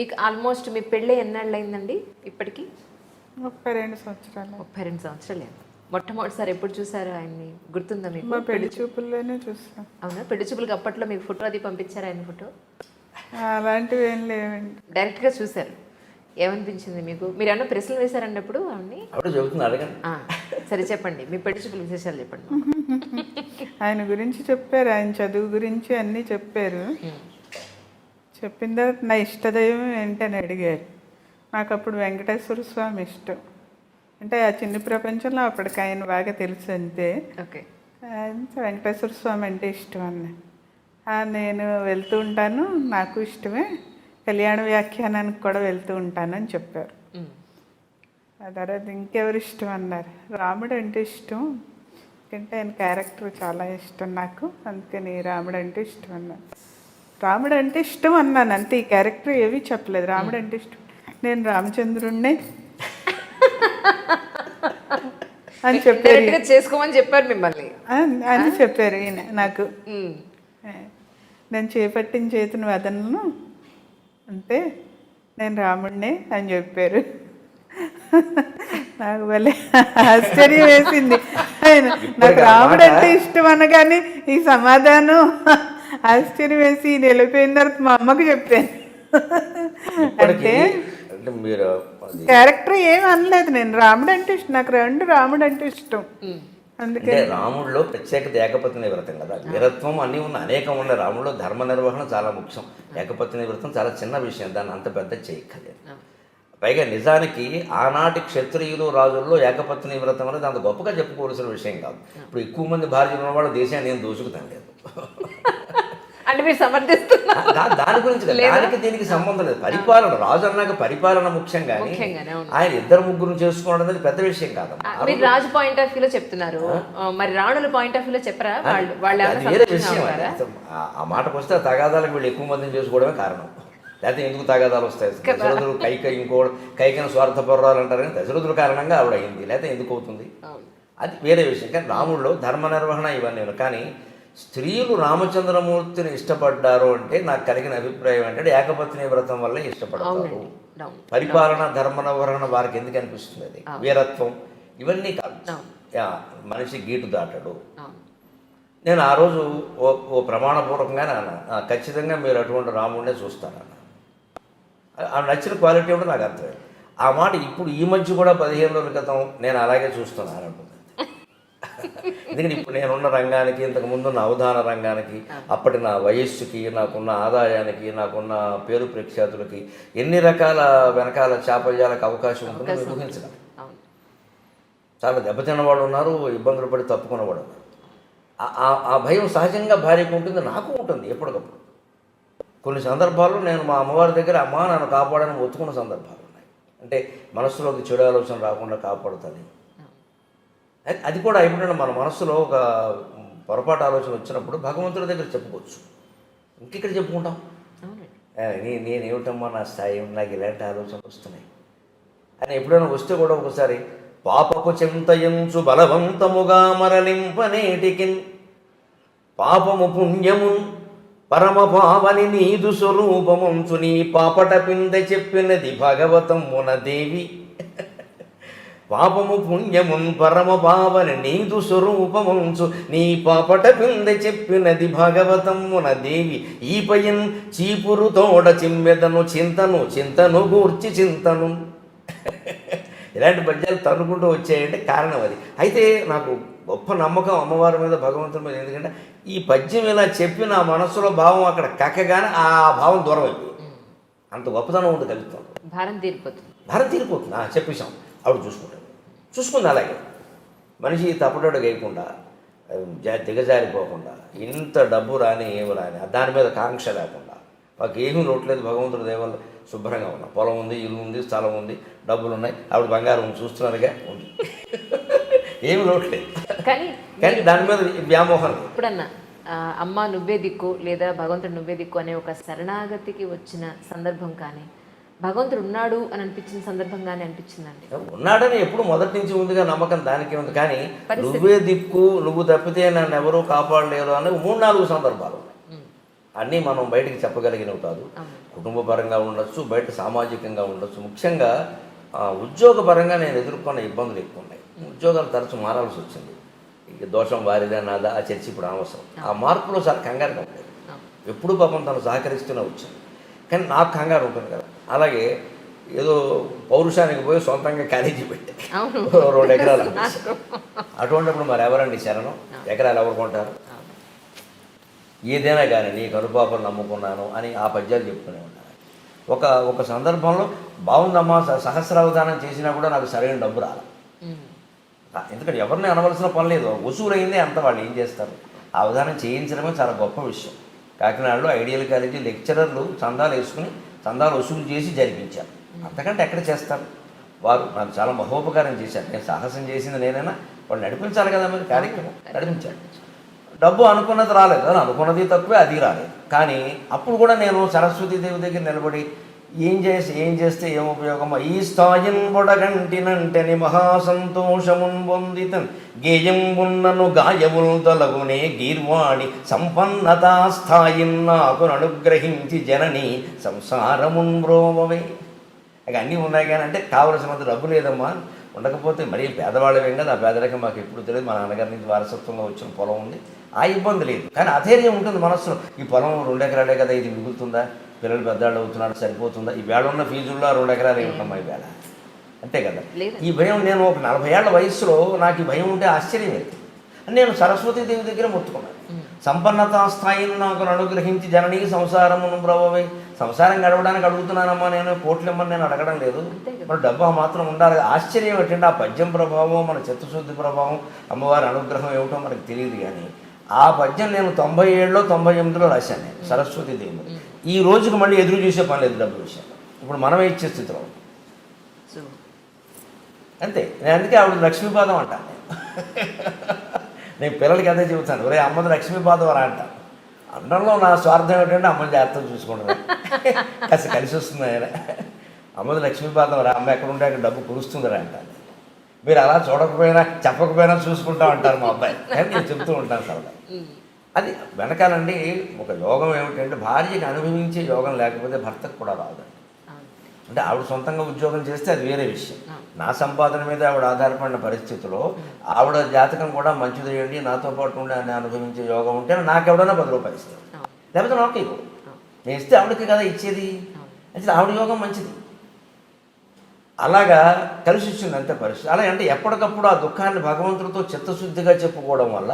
మీకు ఆల్మోస్ట్ మీ పెళ్ళి ఎన్నాళ్ళు అయిందండి ఇప్పటికి? ముప్పై రెండు సంవత్సరాలు. ముప్పై రెండు సంవత్సరాలు. మొట్టమొదటిసారి ఎప్పుడు చూసారు ఆయన్ని? గుర్తుందా మీకు? మా పెళ్ళి చూపుల్లోనే చూస్తాం అవునా? పెళ్ళి చూపులకి అప్పట్లో మీకు ఫోటో అది పంపించారు ఆయన ఫోటో? అలాంటివి ఏం లేవండి. డైరెక్ట్గా చూశారు. ఏమనిపించింది మీకు? మీరు ఏమన్నా ప్రశ్నలు వేశారండి అప్పుడు ఆవిడ్ని అప్పుడు చెబుతుంది అడగండి. ఆ, సరే చెప్పండి. మీ పెళ్ళి చూపుల విశేషాలు చెప్పండి ఆయన గురించి చెప్పారు ఆయన చదువు గురించి అన్నీ చెప్పారు. చెప్పిన తర్వాత నా ఇష్టదైవం ఏంటని అడిగారు. నాకు అప్పుడు వెంకటేశ్వర స్వామి ఇష్టం. అంటే ఆ చిన్న ప్రపంచంలో అప్పటికి ఆయన బాగా తెలుసు అంతే. ఓకే. వెంకటేశ్వర స్వామి అంటే ఇష్టం అన్న నేను వెళ్తూ ఉంటాను నాకు ఇష్టమే. కళ్యాణ వ్యాఖ్యానానికి కూడా వెళ్తూ ఉంటాను అని చెప్పారు. ఆ తర్వాత ఇంకెవరు ఇష్టం అన్నారు? రాముడు అంటే ఇష్టం. ఎందుకంటే ఆయన క్యారెక్టర్ చాలా ఇష్టం నాకు. అందుకని రాముడు అంటే ఇష్టం అన్నాను రాముడు అంటే ఇష్టం అన్నాను. అంతే ఈ క్యారెక్టర్ ఏమీ చెప్పలేదు. రాముడు అంటే ఇష్టం. నేను రామచంద్రుణ్ణే అని చెప్పారు చేసుకోమని చెప్పారు మిమ్మల్ని. అని- అని చెప్పారు ఈయన నాకు. ఉమ్. నేను చేపట్టిన చేతిని వదలను. అంతే నేను రాముడినే అని చెప్పారు. నాకు భలే ఆశ్చర్యం వేసింది. ఆయన నాకు రాముడు అంటే ఇష్టం అనగానే ఈ సమాధానం. ఆశ్చర్యం వేసి ఈయన వెళ్ళిపోయిన తర్వాత మా అమ్మకు చెప్పాను. అంటే మీరు క్యారెక్టర్ ఏం అనలేదు నేను. రాముడు అంటే ఇష్టం. నాకు రెండు రాముడు అంటే ఇష్టం. అందుకే రాముడిలో ప్రత్యేకత ఏకపత్ని వ్రతం కదా. వీరత్వం అన్నీ ఉన్న అనేకం ఉన్న రాముడిలో ధర్మ నిర్వహణ చాలా ముఖ్యం. ఏకపత్ని వ్రతం చాలా చిన్న విషయం. దాన్ని అంత పెద్ద చేయక్కర్లేదు. పైగా నిజానికి ఆనాటి క్షత్రియులు రాజుల్లో ఏకపత్ని వ్రతం అనేది అంత గొప్పగా చెప్పుకోవాల్సిన విషయం కాదు. ఇప్పుడు ఎక్కువ మంది భార్యలు ఉన్న వాళ్ళ దేశాన్ని నేను దూసుకుతాను లేదు. అంటే మీరు సమర్థిస్తున్నారు. దాని గురించి కాదు. దానికి దీనికి సంబంధం లేదు. పరిపాలన రాజు అన్నాక పరిపాలన ముఖ్యం కానీ. ఆయన ఇద్దరు ముగ్గురు చేసుకోవడం అనేది పెద్ద విషయం ఆ, మీరు రాజు పాయింట్ ఆఫ్ వ్యూలో చెప్తున్నారు. మరి రాణుల పాయింట్ ఆఫ్ వ్యూలో చెప్పరా? వాళ్ళు వాళ్ళు విషయం? ఆ- మాటకు వస్తే తగాదాలకు వీళ్ళు ఎక్కువ మందిని చేసుకోవడమే కారణం. లేకపోతే ఎందుకు తగాదాలు వస్తాయి? దశరథుడు కైక ఇంకోడు కైకన స్వార్థపరురాలు అంటారు కానీ దశరథుల కారణంగా ఆవిడ అయింది. లేకపోతే ఎందుకు అవుతుంది. అది వేరే విషయం. కానీ రాముడిలో ధర్మ నిర్వహణ ఇవన్నీ. కానీ స్త్రీలు రామచంద్రమూర్తిని ఇష్టపడ్డారు అంటే నాకు కలిగిన అభిప్రాయం ఏంటంటే ఏకపత్ని వ్రతం వల్ల ఇష్టపడతారు. పరిపాలన ధర్మ నిర్వహణ వారికి ఎందుకు అనిపిస్తుంది అది? వీరత్వం ఇవన్నీ కాదు. మనిషి గీటు దాటడు. నేను ఆ రోజు ఓ ఓ ప్రమాణపూర్వకంగానే అన్నాను "ఆ, ఖచ్చితంగా మీరు అటువంటి రాముడినే చూస్తారన్న ఆ నచ్చిన క్వాలిటీ ఉంటే నాకు అర్థమైంది ఆ మాట ఇప్పుడు ఈ మధ్య కూడా పదిహేను రోజుల క్రితం నేను అలాగే చూస్తున్నాను. ఎందుకంటే ఇప్పుడు నేనున్న రంగానికి ఇంతకు ముందు నా అవధాన రంగానికి అప్పటి నా వయస్సుకి నాకున్న ఆదాయానికి నాకున్న పేరు ప్రఖ్యాతులకి ఎన్ని రకాల వెనకాల చాపయ్యాలకు అవకాశం ఉంటుందో మీరు ఊహించడం. చాలా దెబ్బతిన్న వాళ్ళు ఉన్నారు ఇబ్బందులు పడి తప్పుకున్న వాడు ఉన్నారు ఆ- భయం సహజంగా భార్యకు ఉంటుంది నాకు ఉంటుంది ఎప్పటికప్పుడు. కొన్ని సందర్భాల్లో నేను మా అమ్మవారి దగ్గర అమ్మ నన్ను కాపాడని ఒత్తుకున్న సందర్భాలు ఉన్నాయి. అంటే మనస్సులోకి చెడు ఆలోచన రాకుండా కాపాడుతుంది. అది- కూడా ఎప్పుడైనా మన మనస్సులో ఒక పొరపాటు ఆలోచన వచ్చినప్పుడు భగవంతుడి దగ్గర చెప్పుకోవచ్చు. ఇంకెక్కడ చెప్పుకుంటాం. నీ నేనేమిటమ్మా నా స్థాయి నాకు ఇలాంటి ఆలోచనలు వస్తున్నాయి. అని ఎప్పుడైనా వస్తే కూడా ఒకసారి పాపపు చింతయంచు బలవంతముగా మరలింపనేటికిన్ పాపము పుణ్యము పరమ పావని నీదు స్వరూపముంచు నీ పాపట పింద చెప్పినది భగవతమున దేవి. పాపము పుణ్యమున్ పరమ పావని నీదు స్వరూపముంచు. నీ పాపట పింద చెప్పినది భాగవతమున దేవి. ఈపయన్ చీపురు తోడ చిమ్మెదను చింతను చింతను గూర్చి చింతను. ఇలాంటి పద్యాలు తన్నుకుంటూ వచ్చాయంటే కారణం అది. అయితే నాకు గొప్ప నమ్మకం అమ్మవారి మీద భగవంతుడి మీద. ఎందుకంటే ఈ పద్యం ఇలా చెప్పి నా మనసులో భావం అక్కడ కక్కగానే ఆ భావం దూరం అయిపోయింది. అంత గొప్పతనం ఉంది కలుగుతాం. భారం తీరిపోతుంది. భారం తీరిపోతుంది. ఆ, చెప్పేశాం. ఆవిడ చూసుకుంటాడు చూసుకుంది అలాగే. మనిషి తప్పటోడు వేయకుండా జా- దిగజారిపోకుండా ఇంత డబ్బు రాని ఏమి రాని దాని మీద కాంక్ష లేకుండా మాకు ఏమీ లోట్లేదు భగవంతుడి దేవల్ల శుభ్రంగా ఉన్నా. పొలం ఉంది ఇల్లు ఉంది స్థలం ఉంది డబ్బులు ఉన్నాయి ఆవిడ బంగారం చూస్తున్నారుగా ఉంది. ఏమి లోట్లేదు కానీ కానీ దాని మీద వ్యామోహం ఆ, అమ్మ నువ్వే దిక్కు లేదా భగవంతుడు నువ్వే దిక్కు అనే ఒక శరణాగతికి వచ్చిన సందర్భం కానీ భగవంతుడు ఉన్నాడు అని అనిపించిన సందర్భం కానీ అనిపించిందండి ఉన్నాడని ఎప్పుడు మొదటి నుంచి ఉందిగా నమ్మకం దానికి ఉంది. కానీ నువ్వే దిక్కు నువ్వు తప్పితే నన్ను ఎవరూ కాపాడలేరు అని మూడు నాలుగు సందర్భాలు. అన్నీ మనం బయటికి చెప్పగలిగినవి కాదు. అవును. కుటుంబ పరంగా ఉండొచ్చు బయట సామాజికంగా ఉండొచ్చు. ముఖ్యంగా ఆ, ఉద్యోగపరంగా నేను ఎదుర్కొన్న ఇబ్బందులు ఎక్కువ ఉన్నాయి. ఉద్యోగాలు తరచు మారాల్సి వచ్చింది. ఇక దోషం వారిదే నాదా ఆ చర్చ ఇప్పుడు అనవసరం ఆ మార్పులో చాలా అవును. ఎప్పుడు పాపం తను సహకరిస్తూనే వచ్చింది. కానీ నాకు కంగారు ఉంటుంది కదా. అలాగే ఏదో పౌరుషానికి పోయి సొంతంగా కాలేజీ పెట్టే రెండు ఎకరాలు. అటువంటిప్పుడు మరి ఎవరండి శరణం? ఎకరాలు ఎవరు కొంటారు. ఏదైనా కానీ నీ కనుపాపలు నమ్ముకున్నాను అని ఆ పద్యాలు చెప్తూనే ఉన్నాను ఒక ఒక సందర్భంలో బాగుందమ్మా సహస్రావధానం చేసినా కూడా నాకు సరైన డబ్బు రాలి. ఎందుకంటే ఎవరిని అనవలసిన పని లేదు. వసూలైందే అంత వాళ్ళు ఏం చేస్తారు? అవధానం చేయించడమే చాలా గొప్ప విషయం. కాకినాడలో ఐడియల్ కాలేజీ లెక్చరర్లు చందాలు వేసుకుని చందాలు వసూలు చేసి జరిపించారు. అంతకంటే ఎక్కడ చేస్తారు? వారు నాకు చాలా మహోపకారం చేశారు. నేను సాహసం చేసింది నేనైనా వాళ్ళు నడిపించాలి కదా మరి కార్యక్రమం. నడిపించాడు డబ్బు అనుకున్నది రాలేదు. అని అనుకున్నది తక్కువే అది రాలేదు. కానీ అప్పుడు కూడా నేను సరస్వతీదేవి దగ్గర నిలబడి ఏం చేసి ఏం చేస్తే ఏం ఉపయోగమా? ఈ స్థాయిన్ బొడగంటినంటని మహాసంతోషమున్ పొందితన్ గేయంబున్నను గాయములు తొలగునే గీర్వాణి. సంపన్నతా స్థాయిన్ నాకు అనుగ్రహించి జనని సంసారమున్ బ్రోమవే ఇక అన్నీ ఉన్నాయి కానీ అంటే కావలసినంత డబ్బు లేదమ్మా. ఉండకపోతే మరీ పేదవాళ్ళమేం కదా. ఆ పేదరికం మాకు ఎప్పుడు తెలియదు. మా నాన్నగారి నుంచి వారసత్వంగా వచ్చిన పొలం ఉంది. ఆ ఇబ్బంది లేదు. కానీ అధైర్యం ఉంటుంది మనసులో ఈ పొలం రెండు ఎకరాలే కదా ఇది మిగులుతుందా? పిల్లలు పెద్దవాళ్ళు అవుతున్నారు సరిపోతుందా? ఈ వేళ ఉన్న ఫీజుల్లో రెండు ఎకరాలు ఏమిటమ్మా ఈ వేళ అంతే కదా. ఈ భయం నేను ఒక నలభై ఏళ్ళ వయసులో నాకు ఈ భయం ఉంటే ఆశ్చర్యం నేను సరస్వతీ దేవి దగ్గర మొత్తుకున్నాను. సంపన్నతా స్థాయిని నాకు అనుగ్రహించి జననీ సంసారమును బ్రవవే సంసారం గడవడానికి అడుగుతున్నానమ్మా నేను కోట్లు ఇమ్మని నేను అడగడం లేదు. మరి డబ్బు మాత్రం ఉండాలి. ఆశ్చర్యం ఏంటంటే ఆ పద్యం ప్రభావం మన చిత్తశుద్ధి ప్రభావం అమ్మవారి అనుగ్రహం ఏమిటో మనకు తెలియదు కానీ ఆ పద్యం నేను తొంభై ఏడులో తొంభై ఎనిమిదిలో రాశాను నేను సరస్వతి దేవి ఈ రోజుకి మళ్ళీ ఎదురు చూసే పని లేదు డబ్బు విషయం. ఇప్పుడు మనమే ఇచ్చే స్థితిలో అంతే. నేను అందుకే ఆవిడ లక్ష్మీపాదం అంటాను నేను పిల్లలకి అదే చెబుతాను ఒరే అమ్మది లక్ష్మీపాదం రా అంటాను అందరిలో నా స్వార్థం ఏంటంటే అమ్మని జాగ్రత్తగా చూసుకుంటాను కాస్త కలిసి వస్తుంది ఆయన. అమ్మది లక్ష్మీపాదం రా అమ్మ ఎక్కడ ఉంటే అక్కడ డబ్బు కురుస్తుందిరా అంటాను మీరు అలా చూడకపోయినా చెప్పకపోయినా చూసుకుంటా ఉంటారు మా అబ్బాయి. నేను చెప్తూ ఉంటాను సరదా. అది వెనకాలండి ఒక యోగం ఏమిటంటే భార్యకి అనుభవించే యోగం లేకపోతే భర్తకు కూడా రాదు. అవును. అంటే ఆవిడ సొంతంగా ఉద్యోగం చేస్తే అది వేరే విషయం. నా సంపాదన మీద ఆవిడ ఆధారపడిన పరిస్థితిలో ఆవిడ జాతకం కూడా మంచిది చేయండి నాతో పాటు ఉండి ఆయన అనుభవించే యోగం ఉంటే నాకు ఎవడన్నా పది రూపాయలు ఇస్తాను లేకపోతే నాకు నేను ఇస్తే ఆవిడకి కదా ఇచ్చేది? అసలు ఆవిడ యోగం మంచిది. అలాగా కలిసి వచ్చింది అంతే పరిస్థితి. అలా అంటే ఎప్పటికప్పుడు ఆ దుఃఖాన్ని భగవంతుడితో చిత్తశుద్ధిగా చెప్పుకోవడం వల్ల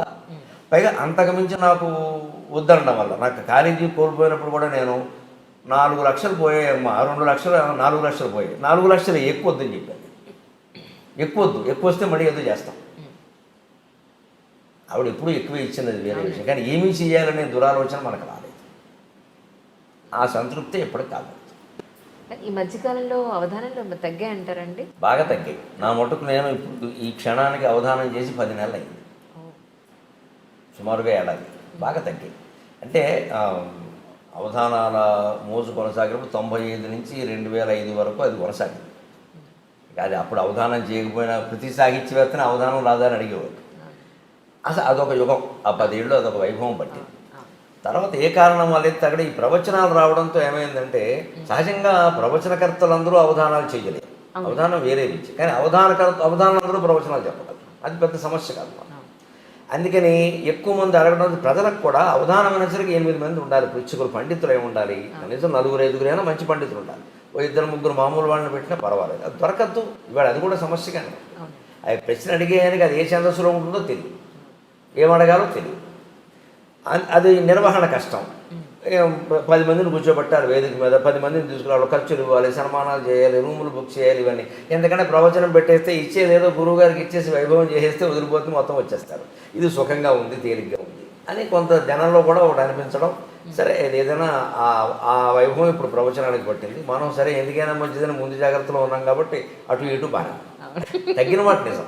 పైగా అంతకుమించి నాకు వద్దనడం వల్ల. నాకు కాలేజీ కోల్పోయినప్పుడు కూడా నేను నాలుగు లక్షలు పోయాయమ్మా రెండు లక్షలు నాలుగు లక్షలు పోయాయి నాలుగు లక్షలు ఎక్కువ వద్దని చెప్పాను. ఎక్కువ వద్దు ఎక్కువ వస్తే మళ్ళీ ఏదో చేస్తాం. ఆవిడ ఎప్పుడు ఎక్కువ ఇచ్చింది అది వేరే విషయం. కానీ ఏమీ చేయాలనే దురాలోచన మనకు రాలేదు. ఆ సంతృప్తి ఎప్పటికి కాదు. ఈ మధ్యకాలంలో అవధానంలో తగ్గాయి అంటారండి బాగా తగ్గాయి. నా మటుకు నేను ఇప్పుడు ఈ క్షణానికి అవధానం చేసి పది నెలలు అయింది సుమారుగా ఏడాది. బాగా తగ్గాయి. అంటే అవధానాల మోజు కొనసాగినప్పుడు తొంభై ఐదు నుంచి రెండు వేల ఐదు వరకు అది కొనసాగింది. అది అప్పుడు అవధానం చేయకపోయినా ప్రతి సాహిత్యవేత్తని అవధానం రాదని అడిగేవాడు అసలు అదొక యుగం. ఆ పదేళ్ళు అదొక వైభవం పట్టింది. తర్వాత ఏ కారణం వల్ల అక్కడ ఈ ప్రవచనాలు రావడంతో ఏమైందంటే సహజంగా ప్రవచనకర్తలందరూ అవధానాలు చేయలేరు అవధానం వేరే విద్య కానీ అవధానకర్త అవధానందరూ ప్రవచనాలు చెప్పగలరు. అది పెద్ద సమస్య కాదు. అందుకని ఎక్కువ మంది అడగడం ప్రజలకు కూడా అవధానం అనేసరికి ఎనిమిది మంది ఉండాలి. పృచ్ఛకులు పండితులు ఏమి ఉండాలి? కనీసం నలుగురు ఐదుగురైనా మంచి పండితులు ఉండాలి. ఓ ఇద్దరు ముగ్గురు మామూలు వాళ్ళని పెట్టినా పర్వాలేదు. అది దొరకద్దు. ఇవాళ అది కూడా సమస్య కానీ అది ప్రశ్న అడిగేయడానికి అది ఏ ఛందస్సులో ఉంటుందో తెలియదు ఏమడగాలో తెలియదు అది నిర్వహణ కష్టం. పది మందిని కూర్చోబెట్టాలి వేదిక మీద పది మందిని తీసుకురావాలి ఖర్చులు ఇవ్వాలి సన్మానాలు చేయాలి రూములు బుక్ చేయాలి ఇవన్నీ. ఎందుకంటే ప్రవచనం పెట్టేస్తే ఇచ్చేది ఏదో గురువు గారికి ఇచ్చేసి వైభవం చేసేస్తే వదిలిపోతే మొత్తం వచ్చేస్తారు. ఇది సుఖంగా ఉంది తేలిగ్గా ఉంది అని కొంత జనంలో కూడా ఒకటి అనిపించడం. సరే ఏదైనా ఆ ఆ వైభవం ఇప్పుడు ప్రవచనానికి పట్టింది. మనం సరే ఎందుకైనా మంచిదని ముందు జాగ్రత్తలో ఉన్నాం కాబట్టి అటు ఇటు బాగా తగ్గిన మాట నిజం.